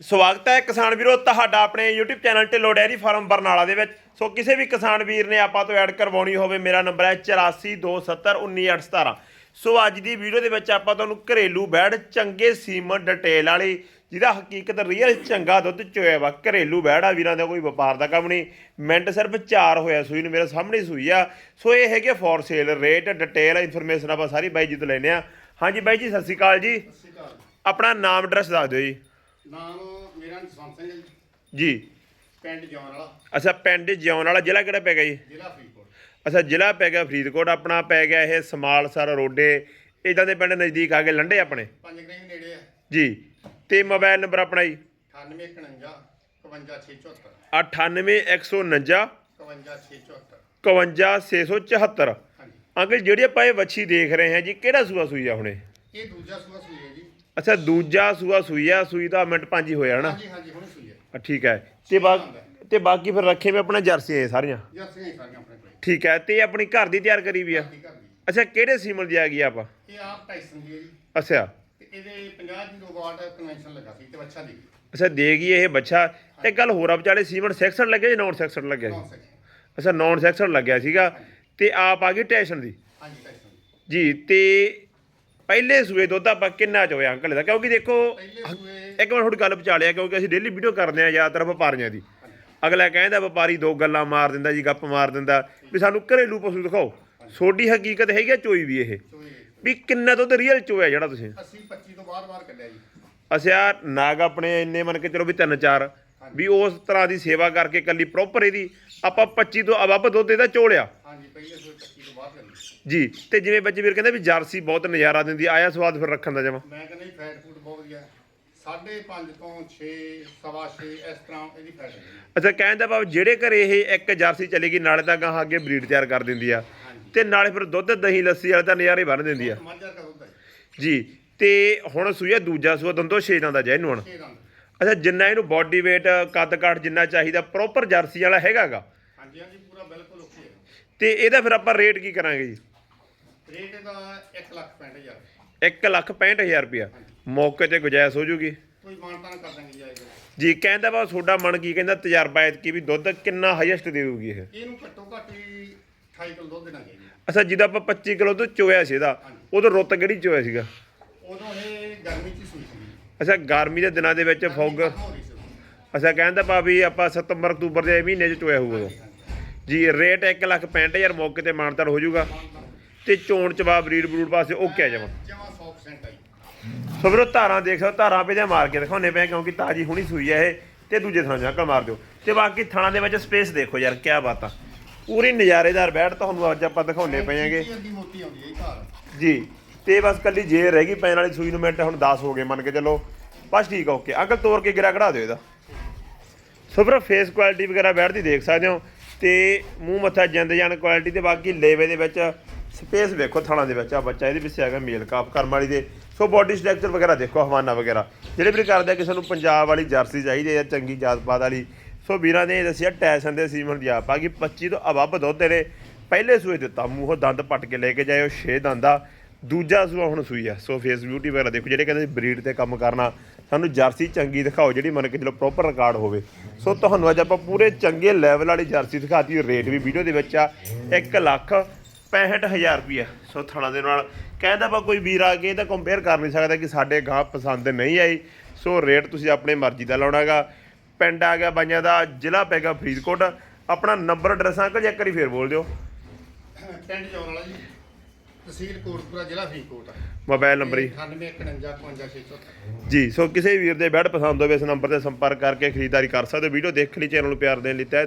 ਸਵਾਗਤ ਹੈ ਕਿਸਾਨ ਵੀਰੋ ਤੁਹਾਡਾ ਆਪਣੇ YouTube channel Dhillon dairy farm Barnala ਦੇ ਵਿੱਚ। ਸੋ ਕਿਸੇ ਵੀ ਕਿਸਾਨ ਵੀਰ ਨੇ ਆਪਾਂ ਤੋਂ ਐਡ ਕਰਵਾਉਣੀ ਹੋਵੇ ਮੇਰਾ ਨੰਬਰ ਹੈ 8427191817 ਸੋ ਅੱਜ ਦੀ ਵੀਡੀਓ ਦੇ ਵਿੱਚ ਆਪਾਂ ਤੁਹਾਨੂੰ ਘਰੇਲੂ ਬੈੜ ਚੰਗੇ ਸੀਮਨ ਡਿਟੇਲ ਵਾਲੀ ਜਿਹਦਾ ਹਕੀਕਤ ਰੀਅਲ ਚੰਗਾ ਦੁੱਧ ਚੋਇਆ ਵਾ ਘਰੇਲੂ ਬੈੜ ਆ ਵੀਰਾਂ ਦਾ ਕੋਈ ਵਪਾਰ ਦਾ ਕੰਮ ਨਹੀਂ। ਮਿੰਟ ਸਿਰਫ 4 ਹੋਇਆ ਸੂਈ ਨੂੰ ਮੇਰੇ ਸਾਹਮਣੇ ਸੂਈ ਆ। ਸੋ ਇਹ ਹੈਗੇ for sale rate detail information ਆਪਾਂ ਸਾਰੀ ਬਾਈ ਜੀ ਤੋਂ ਲੈਨੇ ਆ ਹਾਂਜੀ ਬਾਈ ਜੀ ਸਤਿ ਸ਼੍ਰੀ ਅਕਾਲ ਜੀ। ਸਤਿ ਸ਼੍ਰੀ ਅਕਾਲ। ਆਪਣਾ ਨਾਮ ਐਡਰੈਸ ਦੱਸ ਦਿਓ ਜੀ। ਨਾਮ ਮੇਰਾ ਜਸਵੰਤ ਸਿੰਘ ਹੈ ਜੀ, ਜੀ। ਪਿੰਡ ਜੌਨ ਵਾਲਾ। ਅੱਛਾ ਪਿੰਡ ਜਿਉਣ ਵਾਲਾ ਜ਼ਿਲ੍ਹਾ ਕਿਹੜਾ ਪੈ ਗਿਆ ਜੀ? ਜ਼ਿਲ੍ਹਾ ਫਰੀਦਕੋਟ। ਅੱਛਾ ਜ਼ਿਲ੍ਹਾ ਪੈ ਗਿਆ ਫਰੀਦਕੋਟ। ਆਪਣਾ ਪੈ ਗਿਆ ਇਹ ਸਮਾਲਸਰ ਰੋਡੇ। ਇਦਾਂ ਦੇ ਪਿੰਡ ਨਜ਼ਦੀਕ ਆ ਗਏ। ਲੰਡੇ ਆਪਣੇ? ਪੰਜ ਗ੍ਰਾਮ ਨੇੜੇ ਹੈ ਜੀ। ਤੇ ਮੋਬਾਈਲ ਨੰਬਰ ਆਪਣਾ ਜੀ? 9851 51674 98149 51674 51674 ਹਾਂਜੀ। ਅੰਕਲ ਜਿਹੜੀ ਆਪਾਂ ਇਹ ਵੱਛੀ ਦੇਖ ਰਹੇ ਹਾਂ ਜੀ ਕਿਹੜਾ ਸੂਆ ਸੂਈ ਆ ਹੁਣੇ ਇਹ ਦੂਜਾ ਸੂਆ ਸੂਈ ਹੈ ਜੀ। ਅੱਛਾ ਦੂਜਾ ਸੂਆ ਸੂਈ ਆ ਸੂਈ ਤਾਂ ਮਿੰਟ ਪੰਜ ਹੀ ਹੋਇਆ ਹਨਾ? ਹਾਂਜੀ ਹਾਂਜੀ ਹੁਣੇ ਸੂਈ ਹੈ। ਆ, ਠੀਕ ਹੈ। ਤੇ ਬਾਕੀ ਤੇ ਬਾਕੀ ਫਿਰ ਰੱਖੇ ਵੀ ਆਪਣਾ ਜਰਸੀ ਹੈ ਸਾਰੀਆਂ? ਜਰਸੀਆਂ ਹੀ ਸਾਰੀਆਂ ਆਪਣੇ ਕੋਲ। ਠੀਕ ਹੈ ਤੇ ਆਪਣੀ ਘਰ ਦੀ ਤਿਆਰ ਕਰੀ ਵੀ ਆ? ਦੀ ਦੀ। ਅੱਛਾ ਕਿਹੜੇ ਸੀਮਨ ਦੀ ਆ ਗਈ ਆਪਾਂ? ਇਹ ਆਪ ਟਾਈਸਨ ਦੀ ਹੈ ਜੀ। ਅੱਛਾ। ਤੇ ਇਹਦੇ 50 ਦੀ ਵਾਟ ਕਨਵੈਨਸ਼ਨ ਲੱਗਾ ਸੀ ਤੇ ਬੱਚਾ ਦੀ ਅੱਛਾ ਦੇਗੀ ਇਹ ਬੱਚਾ। ਇੱਕ ਗੱਲ ਹੋਰ ਆ ਵਿਚਾਲੇ ਸੀਮਨ ਸੈਕਸ਼ਨ ਲੱਗਿਆ ਜਾਂ ਨਾਨ ਸੈਕਸ਼ਨ ਲੱਗਿਆ ਸੀ ਅੱਛਾ ਨਾਨ ਸੈਕਸ਼ਨ ਲੱਗਿਆ ਸੀਗਾ। ਤੇ ਆਪ ਆ ਗਈ ਟੈਸ਼ਨ ਦੀ? ਹਾਂਜੀ ਟਾਈਸਨ ਦੀ। ਜੀ ਤੇ ਪਹਿਲੇ ਸੂਏ ਦੁੱਧ ਆਪਾਂ ਕਿੰਨਾ ਚ ਹੋਇਆ ਅੰਕਲ ਦਾ ਕਿਉਂਕਿ ਦੇਖੋ ਇੱਕ ਮਿੰਟ ਥੋੜੀ ਗੱਲ ਵਿਚਾਲਿਆ ਕਿਉਂਕਿ ਅਸੀਂ ਡੇਲੀ ਵੀਡੀਓ ਕਰਦੇ ਆ ਜ਼ਿਆਦਾਤਰ ਵਪਾਰੀਆਂ ਦੀ। ਅਗਲਾ ਕਹਿੰਦਾ ਵਪਾਰੀ ਦੋ ਗੱਲਾਂ ਮਾਰ ਦਿੰਦਾ ਜੀ ਗੱਪ ਮਾਰ ਦਿੰਦਾ। ਵੀ ਸਾਨੂੰ ਘਰੇਲੂ ਪਸ਼ੂ ਦਿਖਾਓ। ਛੋਟੀ ਹਕੀਕਤ ਹੈਗੀ ਆ ਚੋਈ ਵੀ ਇਹ। ਵੀ। ਕਿੰਨਾ ਦੁੱਧ ਰੀਅਲ ਚੋਇਆ ਜਿਹੜਾ ਤੁਸੀਂ? ਅਸੀਂ 25 ਤੋਂ ਬਾਅਦ ਬਾਹਰ ਕੱਢਿਆ ਜੀ। ਅਸਿਆ ਨਾਗ ਆਪਣੇ ਇੰਨੇ ਮੰਨ ਕੇ ਚਲੋ ਵੀ ਤਿੰਨ ਚਾਰ ਵੀ ਉਸ ਤਰ੍ਹਾਂ ਦੀ ਸੇਵਾ ਕਰਕੇ ਕੱਲੀ ਪ੍ਰੋਪਰ ਇਹਦੀ। ਆਪਾਂ 25 ਤੋਂ ਅਬੱਬ ਦੁੱਧ ਇਹਦਾ ਚੋਲਿਆ ਹਾਂਜੀ ਪਹਿਲੇ ਸੂਏ 25 ਤੋਂ ਬਾਅਦ ਕੱਢੀ ਜੀ ਤੇ ਜਿਵੇਂ ਬੱਚੇ ਵੀਰ ਕਹਿੰਦੇ ਵੀ ਜਰਸੀ ਬਹੁਤ ਨਜ਼ਾਰਾ ਦਿੰਦੀ ਆਇਆ ਸਵਾਦ ਫਿਰ ਰੱਖਣ ਦਾ ਜਮਾ। ਮੈਂ ਕਹਿੰਦਾ ਜੀ ਫੈਟ ਫੂਡ ਬਹੁਤ ਵਧੀਆ। ਹੈ। ਸਾਢੇ ਪੰਜ ਤੋਂ 6 ਸਵਾ 6 ਇਸ ਤਰ੍ਹਾਂ ਇਹਦੀ ਫੈਟ ਹੈ। ਅੱਛਾ ਕਹਿਣ ਦਾ ਭਾਵ ਜਿਹੜੇ ਘਰੇ ਇਹ ਇੱਕ ਜਰਸੀ ਚਲੇਗੀ ਨਾਲੇ ਤਾਂ ਗਾਹਾਂ ਅੱਗੇ ਬਰੀਡ ਤਿਆਰ ਕਰ ਦਿੰਦੀ ਆ। ਤੇ ਨਾਲੇ ਫਿਰ ਦੁੱਧ ਦਹੀਂ ਲੱਸੀ ਵਾਲੇ ਤਾਂ ਨਜ਼ਾਰੇ ਬੰਨ ਦਿੰਦੀ ਆ। ਮੱਝ ਹੈ ਜੀ। ਤੇ ਹੁਣ ਸੂਇਆ ਦੂਜਾ ਸੂਆ ਦੰਦੋ ਛੇ ਦਾ ਜੈ ਨੂੰ ਹੁਣ। 6 ਦੰਦ। ਅੱਛਾ ਜਿੰਨਾ ਇਹਨੂੰ ਬਾਡੀ weight ਕੱਦ ਕਾਠ ਜਿੰਨਾ ਚਾਹੀਦਾ ਪ੍ਰੋਪਰ ਜਰਸੀ ਵਾਲਾ ਹੈਗਾਗਾ? ਹਾਂਜੀ ਹਾਂਜੀ ਪੂਰਾ ਬਿਲਕੁਲ ਓਕੇ ਹੈ ਤੇ ਇਹਦਾ ਫਿਰ ਆਪਾਂ ਰੇਟ ਕੀ ਕਰਾਂਗੇ ਜੀ? ਰੇਟ ਇਹਦਾ 1 ਲੱਖ 65000 1 ਲੱਖ 65000 ਰੁਪਇਆ। ਮੌਕੇ ਤੇ ਗੁਜਾਇਸ਼ ਹੋ ਜੂਗੀ। ਕੋਈ ਮਾਨਤਾਨ ਕਰ ਦਾਂਗੇ ਜਾਏਗਾ ਜੀ ਕਹਿੰਦਾ ਵਾ ਤੁਹਾਡਾ ਮਨ ਕੀ ਕਹਿੰਦਾ ਤਜਰਬਾ ਐਤਕੀ ਵੀ ਦੁੱਧ ਕਿੰਨਾ ਹਾਈਐਸਟ ਦੇ ਦੂਗੀ ਇਹ? ਇਹਨੂੰ ਘੱਟੋ ਘੱਟ ਹੀ 28 ਕਿਲੋ ਦੁੱਧ ਦੇਣਾ ਚਾਹੀਦਾ। ਅੱਛਾ ਜਿਹਦਾ ਆਪਾਂ 25 ਕਿਲੋ ਦੁੱਧ ਚੋਇਆ ਸੀ ਇਹਦਾ ਉਦੋਂ ਰੁੱਤ ਕਿਹੜੀ ਚੋਇਆ ਸੀਗਾ? ਉਦੋਂ ਇਹ ਗਰਮੀ ਚ ਹੀ ਸੂਈ ਸੀ। ਅੱਛਾ ਗਰਮੀ ਦੇ ਦਿਨਾਂ ਦੇ ਵਿੱਚ ਫੌਗ। ਹੋ ਰਹੀ ਸੀ। ਅੱਛਾ ਕਹਿੰਦਾ ਪਾ ਵੀ ਆਪਾਂ ਸਤੰਬਰ ਅਕਤੂਬਰ ਦੇ ਮਹੀਨੇ ਚ ਚੋਇਆ ਹੋਊਗਾ ਉਦੋਂ। ਜੀ ਰੇਟ 1 ਲੱਖ 65000 ਮੌਕੇ ਤੇ ਮਾਨਤਾਰ ਹੋ ਜਾਊਗਾ ਤੇ ਚੋਣ ਚਵਾ ਬਰੀਡ ਬਰੂਡ ਪਾਸੇ ਓਕੇ ਆ ਜਾਵਾਂ ਜਮਾ 100% ਆਈ ਸੋ ਵੀਰੋ ਧਾਰਾਂ ਦੇਖ ਹੋ, ਧਾਰਾਂ ਪੇ ਦੇ ਮਾਰ ਕੇ ਦਿਖਾਉਣੇ ਪਏ ਕਿਉਂਕਿ ਤਾਜੀ ਹੁਣੀ ਸੂਈ ਹੈ ਇਹ ਤੇ ਦੂਜੇ ਥਾਂ ਜਾ ਮਾਰ ਦਿਓ। ਤੇ ਬਾਕੀ ਥਾਣਾ ਦੇ ਵਿੱਚ ਸਪੇਸ ਦੇਖੋ ਯਾਰ ਕੀ ਬਾਤ ਆ। ਪੂਰੀ ਨਜ਼ਾਰੇਦਾਰ ਬੈਠ ਤੁਹਾਨੂੰ ਅੱਜ ਆਪਾਂ ਇਹ ਘਰ ਜੀ ਤੇ ਬਸ ਕੱਲੀ ਜੇ ਰਹਿ ਗਈ ਪੈਣ ਵਾਲੀ ਸੂਈ ਨੂੰ ਮਿੰਟ ਹੁਣ 10 ਹੋ ਗਏ ਮੰਨ ਕੇ ਚੱਲੋ। ਬਸ ਠੀਕ ਆ ਓਕੇ ਅੰਕਲ ਤੋੜ ਕੇ ਗਿਰਾ ਕਢਾ ਦਿਓ ਇਹਦਾ। ਸੋ ਵੀਰੋ ਫੇਸ ਕੁਆਲਿਟੀ ਵਗੈਰਾ ਬੈਠਦੀ ਦੇਖ ਸਕਦੇ ਹੋ। ਤੇ ਮੂੰਹ ਮੱਥਾ ਜਿੰਦ ਜਾਨ ਕੁਆਲਿਟੀ ਤੇ ਬਾਕੀ ਲੇਵੇ ਦੇ ਵਿੱਚ ਸਪੇਸ ਵੇਖੋ ਥਾਣਾ ਦੇ ਵਿੱਚ ਆ ਬੱਚਾ ਇਹਦੇ ਪਿੱਛੇ ਹੈਗਾ ਮੇਲ ਕਾਪ ਕਰਮ ਵਾਲੀ ਦੇ। ਸੋ ਬਾਡੀ ਸਟਰਕਚਰ ਵਗੈਰਾ ਦੇਖੋ, ਹਵਾਨਾ ਵਗੈਰਾ। ਜਿਹੜੇ ਵੀ ਕਰਦੇ ਆ ਕਿਸੇ ਨੂੰ ਪੰਜਾਬ ਵਾਲੀ ਜਰਸੀ ਚਾਹੀਦੀ ਹੈ ਚੰਗੀ ਜਾਤ ਪਾਤ ਵਾਲੀ। ਸੋ ਵੀਰਾਂ ਨੇ ਇਹ ਦੱਸਿਆ ਟੈਸਨ ਦੇ ਸੀਮਨ ਦੀ ਆਪ ਆ ਕਿ 25 ਤੋਂ ਅਬੱਬ ਦੁੱਧ ਤੇਰੇ ਪਹਿਲੇ ਸੂਏ ਦਿੱਤਾ, ਮੂੰਹੋਂ ਦੰਦ ਪੱਟ ਕੇ ਲੈ ਕੇ ਜਾਇਓ 6 ਦੰਦਾ ਦੂਜਾ ਸੂਆ ਹੁਣ ਸੂਈ ਆ। ਸੋ ਫੇਸ ਬਿਊਟੀ ਵਗੈਰਾ ਦੇਖੋ, ਜਿਹੜੇ ਕਹਿੰਦੇ ਬਰੀਡ ਤੇ ਕੰਮ ਕਰਨਾ, ਸਾਨੂੰ ਜਰਸੀ ਚੰਗੀ ਦਿਖਾਓ, ਜਿਹੜੀ ਮੰਨ ਕੇ ਚਲੋ ਪ੍ਰੋਪਰ ਰਿਕਾਰਡ ਹੋਵੇ। ਸੋ ਤੁਹਾਨੂੰ ਅੱਜ ਆਪਾਂ ਪੂਰੇ ਚੰਗੇ ਲੈਵਲ ਵਾਲੀ ਜਰਸੀ ਦਿਖਾਤੀ ਰੇਟ ਵੀ ਵੀਡੀਓ ਦੇ ਵਿੱਚ ਆ 1 ਲੱਖ 65000 ਰੁਪਇਆ ਸੋ ਥਣਾ ਦੇ ਨਾਲ ਕਹਿੰਦਾ ਆਪਾਂ ਕੋਈ ਵੀਰ ਆ ਕੇ ਇਹ ਤਾਂ ਕੰਪੇਅਰ ਕਰ ਨਹੀਂ ਸਕਦਾ ਕਿ ਸਾਡੇ ਗਾਹ ਪਸੰਦ ਨਹੀਂ ਆਈ। ਸੋ ਰੇਟ ਤੁਸੀਂ ਆਪਣੇ ਮਰਜ਼ੀ ਦਾ ਲਾਉਣਾਗਾ। ਪਿੰਡ ਆ ਗਿਆ ਬਾਈਆਂ ਦਾ ਜ਼ਿਲ੍ਹਾ ਪੈ ਗਿਆ ਫਰੀਦਕੋਟ। ਆਪਣਾ ਨੰਬਰ ਐਡਰੈਸ ਅੰਕਲ ਜੀ ਇੱਕ ਵਾਰੀ ਫੇਰ ਬੋਲ ਦਿਓ। ਪਿੰਡ ਜੌਨ ਵਾਲਾ ਜੀ। ਤਹਿਸੀਲ ਕੋਟਪੁਰਾ ਜ਼ਿਲ੍ਹਾ ਫਰੀਦਕੋਟ। ਮੋਬਾਈਲ ਨੰਬਰ ਜੀ 9851 ਜੀ ਸੋ ਕਿਸੇ ਵੀਰ ਦੇ ਬੈਡ ਪਸੰਦ ਹੋਵੇ ਇਸ ਨੰਬਰ ਤੇ ਸੰਪਰਕ ਕਰਕੇ ਖਰੀਦਦਾਰੀ ਕਰ ਸਕਦੇ ਹੋ। ਵੀਡੀਓ ਦੇਖ ਲਈ ਚੈਨਲ ਨੂੰ ਪਿਆਰ ਦੇਣ ਲਈ ਤਹਿ